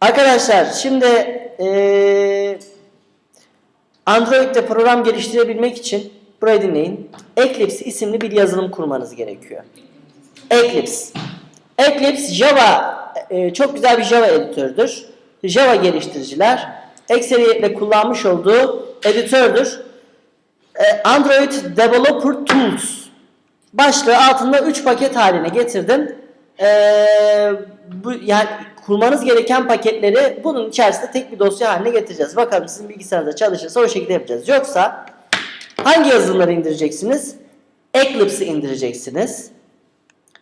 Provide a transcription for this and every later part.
Arkadaşlar şimdi eee Android'de program geliştirebilmek için burayı dinleyin. Eclipse isimli bir yazılım kurmanız gerekiyor. Eclipse. Eclipse Java e, çok güzel bir Java editördür. Java geliştiriciler ekseriyetle kullanmış olduğu editördür. E, Android Developer Tools başlığı altında 3 paket haline getirdim. E, bu yani kurmanız gereken paketleri bunun içerisinde tek bir dosya haline getireceğiz. Bakalım sizin bilgisayarınızda çalışırsa o şekilde yapacağız. Yoksa hangi yazılımları indireceksiniz? Eclipse'i indireceksiniz.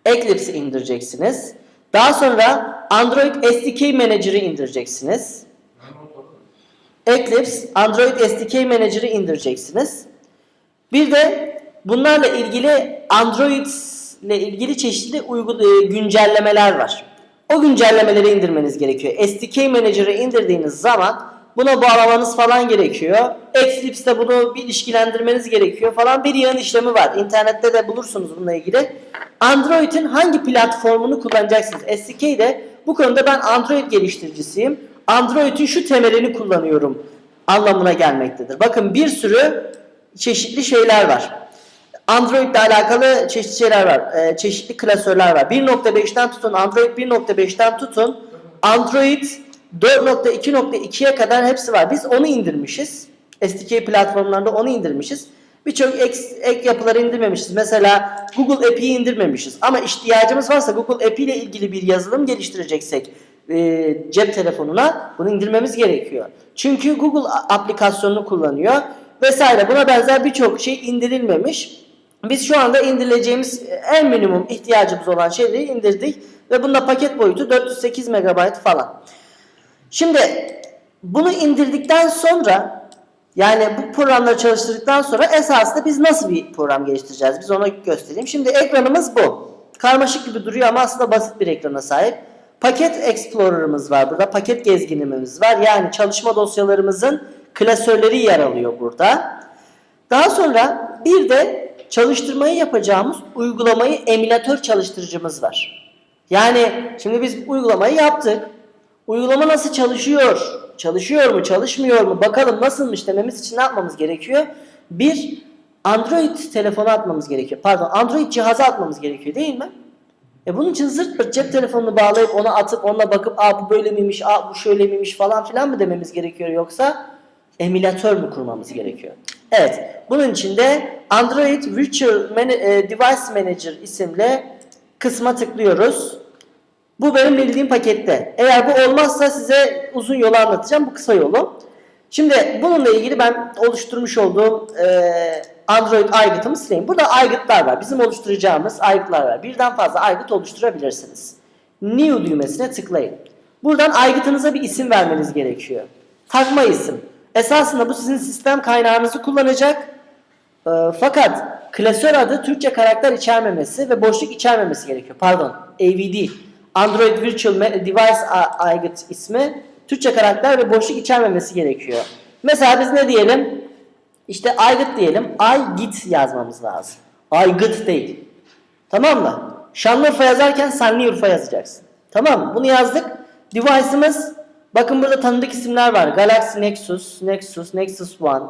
Eclipse'i indireceksiniz. Daha sonra Android SDK Manager'ı indireceksiniz. Eclipse Android SDK Manager'ı indireceksiniz. Bir de bunlarla ilgili Android ile ilgili çeşitli uygul e, güncellemeler var. O güncellemeleri indirmeniz gerekiyor. SDK Manager'ı indirdiğiniz zaman buna bağlamanız falan gerekiyor. Eclipse'de bunu bir ilişkilendirmeniz gerekiyor falan bir yığın işlemi var. İnternette de bulursunuz bununla ilgili. Android'in hangi platformunu kullanacaksınız? SDK'de bu konuda ben Android geliştiricisiyim. Android'in şu temelini kullanıyorum anlamına gelmektedir. Bakın bir sürü çeşitli şeyler var. Android ile alakalı çeşitli şeyler var. Ee, çeşitli klasörler var. 1.5'ten tutun, Android 1.5'ten tutun. Android 4.2.2'ye kadar hepsi var. Biz onu indirmişiz. SDK platformlarında onu indirmişiz. Birçok ek, ek yapıları indirmemişiz. Mesela Google App'i indirmemişiz. Ama ihtiyacımız varsa Google App ile ilgili bir yazılım geliştireceksek e, cep telefonuna bunu indirmemiz gerekiyor. Çünkü Google aplikasyonunu kullanıyor vesaire. Buna benzer birçok şey indirilmemiş. Biz şu anda indirileceğimiz en minimum ihtiyacımız olan şeyleri indirdik ve bunda paket boyutu 408 MB falan. Şimdi bunu indirdikten sonra yani bu programları çalıştırdıktan sonra esasında biz nasıl bir program geliştireceğiz? Biz onu göstereyim. Şimdi ekranımız bu. Karmaşık gibi duruyor ama aslında basit bir ekrana sahip. Paket Explorer'ımız var burada. Paket gezginimiz var. Yani çalışma dosyalarımızın klasörleri yer alıyor burada. Daha sonra bir de çalıştırmayı yapacağımız uygulamayı emülatör çalıştırıcımız var. Yani şimdi biz uygulamayı yaptık. Uygulama nasıl çalışıyor? Çalışıyor mu, çalışmıyor mu? Bakalım nasılmış dememiz için ne yapmamız gerekiyor? Bir Android telefonu atmamız gerekiyor. Pardon, Android cihazı atmamız gerekiyor değil mi? E bunun için zırt pırt cep telefonunu bağlayıp ona atıp onunla bakıp aa bu böyle miymiş, aa bu şöyle miymiş falan filan mı dememiz gerekiyor yoksa emülatör mü kurmamız gerekiyor? Evet. Bunun için de Android Virtual Man- e, Device Manager isimli kısma tıklıyoruz. Bu benim bildiğim pakette. Eğer bu olmazsa size uzun yolu anlatacağım. Bu kısa yolu. Şimdi bununla ilgili ben oluşturmuş olduğum e, Android aygıtımı sileyim. Burada aygıtlar var. Bizim oluşturacağımız aygıtlar var. Birden fazla aygıt oluşturabilirsiniz. New düğmesine tıklayın. Buradan aygıtınıza bir isim vermeniz gerekiyor. Takma isim. Esasında bu sizin sistem kaynağınızı kullanacak. E, fakat klasör adı Türkçe karakter içermemesi ve boşluk içermemesi gerekiyor. Pardon, AVD. Android Virtual Device aygıt ismi Türkçe karakter ve boşluk içermemesi gerekiyor. Mesela biz ne diyelim? İşte aygıt diyelim. Aygıt yazmamız lazım. Aygıt değil. Tamam mı? Şanlıurfa yazarken Sanliurfa yazacaksın. Tamam mı? Bunu yazdık. Device'ımız bakın burada tanıdık isimler var. Galaxy Nexus, Nexus, Nexus One.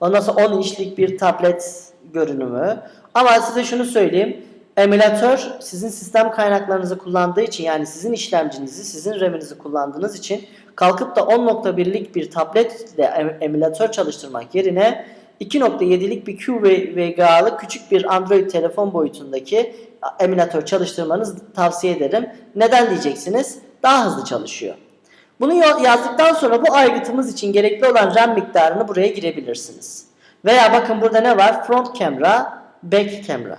Ondan sonra 10 inçlik bir tablet görünümü. Ama size şunu söyleyeyim. Emülatör sizin sistem kaynaklarınızı kullandığı için yani sizin işlemcinizi, sizin RAM'inizi kullandığınız için kalkıp da 10.1'lik bir tabletle em- emülatör çalıştırmak yerine 2.7'lik bir QVGA'lık küçük bir Android telefon boyutundaki emülatör çalıştırmanızı tavsiye ederim. Neden diyeceksiniz? Daha hızlı çalışıyor. Bunu yazdıktan sonra bu aygıtımız için gerekli olan RAM miktarını buraya girebilirsiniz. Veya bakın burada ne var? Front camera, back camera.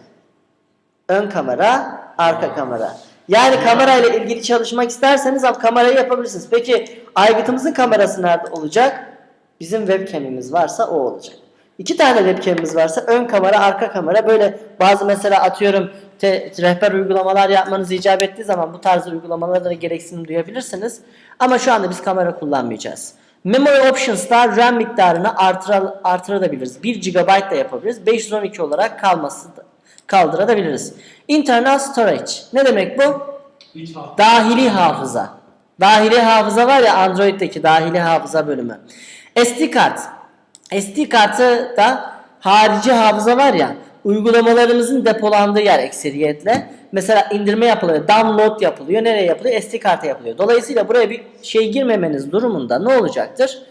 Ön kamera, arka kamera. Yani kamerayla ilgili çalışmak isterseniz abi kamerayı yapabilirsiniz. Peki aygıtımızın kamerası nerede olacak? Bizim webcam'imiz varsa o olacak. İki tane webcam'imiz varsa ön kamera, arka kamera böyle bazı mesela atıyorum te- rehber uygulamalar yapmanız icap ettiği zaman bu tarz uygulamalara da gereksinim duyabilirsiniz. Ama şu anda biz kamera kullanmayacağız. Memory Options'ta RAM miktarını artıra, artırabiliriz. 1 GB da yapabiliriz. 512 olarak kalması kaldırabiliriz. Internal Storage. Ne demek bu? Dahili hafıza. Dahili hafıza var ya Android'deki dahili hafıza bölümü. SD kart. SD kartı da harici hafıza var ya uygulamalarımızın depolandığı yer ekseriyetle. Mesela indirme yapılıyor, download yapılıyor. Nereye yapılıyor? SD karta yapılıyor. Dolayısıyla buraya bir şey girmemeniz durumunda ne olacaktır?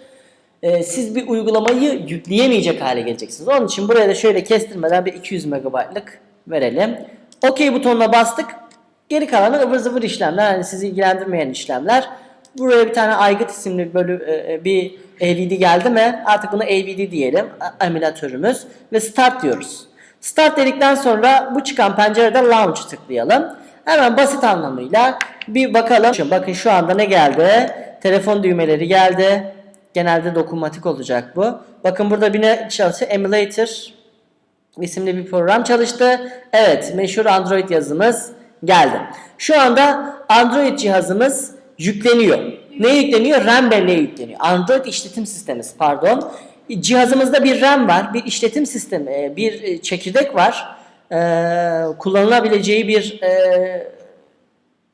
Ee, siz bir uygulamayı yükleyemeyecek hale geleceksiniz. Onun için buraya da şöyle kestirmeden bir 200 MB'lık verelim. OK butonuna bastık. Geri kalanı ıvır zıvır işlemler. Yani sizi ilgilendirmeyen işlemler. Buraya bir tane aygıt isimli bölü, e, bir AVD geldi mi? Artık buna AVD diyelim. Emülatörümüz. Ve start diyoruz. Start dedikten sonra bu çıkan pencerede launch tıklayalım. Hemen basit anlamıyla bir bakalım. Şimdi bakın şu anda ne geldi? Telefon düğmeleri geldi. Genelde dokunmatik olacak bu. Bakın burada bir ne çalışıyor? Emulator isimli bir program çalıştı. Evet meşhur Android yazımız geldi. Şu anda Android cihazımız yükleniyor. Ne yükleniyor? RAM belleğe yükleniyor. Android işletim sistemi pardon. Cihazımızda bir RAM var, bir işletim sistemi, e, bir e, çekirdek var. Ee, kullanılabileceği bir e,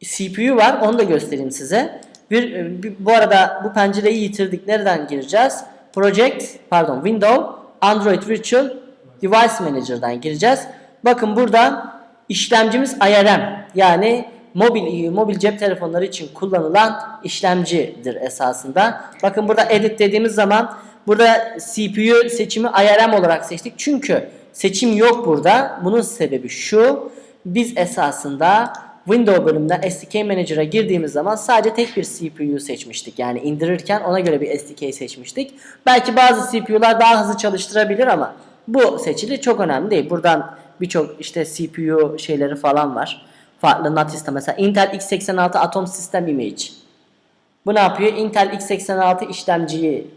CPU var. Onu da göstereyim size. Bir, e, bir- bu arada bu pencereyi yitirdik. Nereden gireceğiz? Project, pardon, Windows, Android Virtual Device Manager'dan gireceğiz. Bakın burada işlemcimiz IRM. Yani mobil mobil cep telefonları için kullanılan işlemcidir esasında. Bakın burada edit dediğimiz zaman burada CPU seçimi IRM olarak seçtik. Çünkü seçim yok burada. Bunun sebebi şu. Biz esasında Windows bölümünden SDK Manager'a girdiğimiz zaman sadece tek bir CPU seçmiştik. Yani indirirken ona göre bir SDK seçmiştik. Belki bazı CPU'lar daha hızlı çalıştırabilir ama bu seçili çok önemli değil. Buradan birçok işte CPU şeyleri falan var. Farklı NATIS'te mesela Intel x86 Atom System Image. Bu ne yapıyor? Intel x86 işlemciyi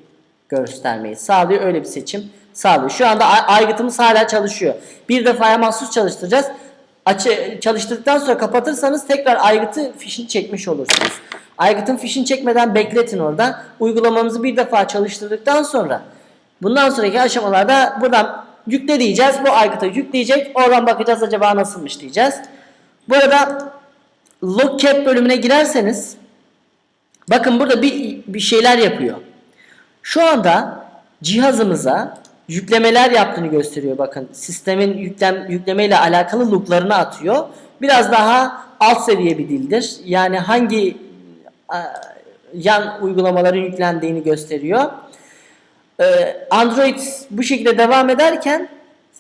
göstermeyi sağlıyor. Öyle bir seçim sağlıyor. Şu anda ay- aygıtımız hala çalışıyor. Bir defaya mahsus çalıştıracağız. Açı, çalıştırdıktan sonra kapatırsanız tekrar aygıtı fişini çekmiş olursunuz. Aygıtın fişini çekmeden bekletin orada. Uygulamamızı bir defa çalıştırdıktan sonra bundan sonraki aşamalarda buradan yükle diyeceğiz. Bu aygıta yükleyecek. Oradan bakacağız acaba nasılmış diyeceğiz. Bu arada logcat bölümüne girerseniz Bakın burada bir, bir şeyler yapıyor. Şu anda cihazımıza yüklemeler yaptığını gösteriyor bakın. Sistemin yüklem, yükleme ile alakalı looplarını atıyor. Biraz daha alt seviye bir dildir. Yani hangi yan uygulamaların yüklendiğini gösteriyor. Ee, Android bu şekilde devam ederken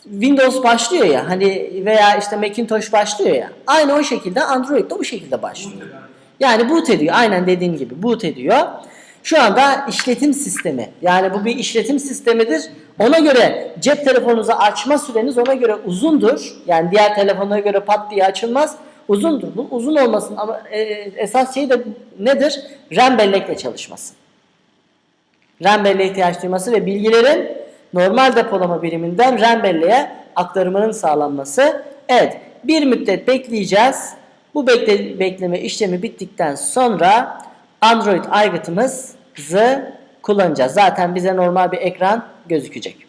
Windows başlıyor ya hani veya işte Macintosh başlıyor ya. Aynı o şekilde Android de bu şekilde başlıyor. Yani boot ediyor. Aynen dediğim gibi boot ediyor. Şu anda işletim sistemi. Yani bu bir işletim sistemidir. Ona göre cep telefonunuzu açma süreniz ona göre uzundur. Yani diğer telefonlara göre pat diye açılmaz. Uzundur. Bu uzun olmasın ama e, esas şey de nedir? RAM bellekle çalışması. RAM belleğe ihtiyaç duyması ve bilgilerin normal depolama biriminden RAM aktarımının sağlanması. Evet, bir müddet bekleyeceğiz. Bu bekle, bekleme işlemi bittikten sonra Android aygıtımızı kullanacağız. Zaten bize normal bir ekran gözükecek.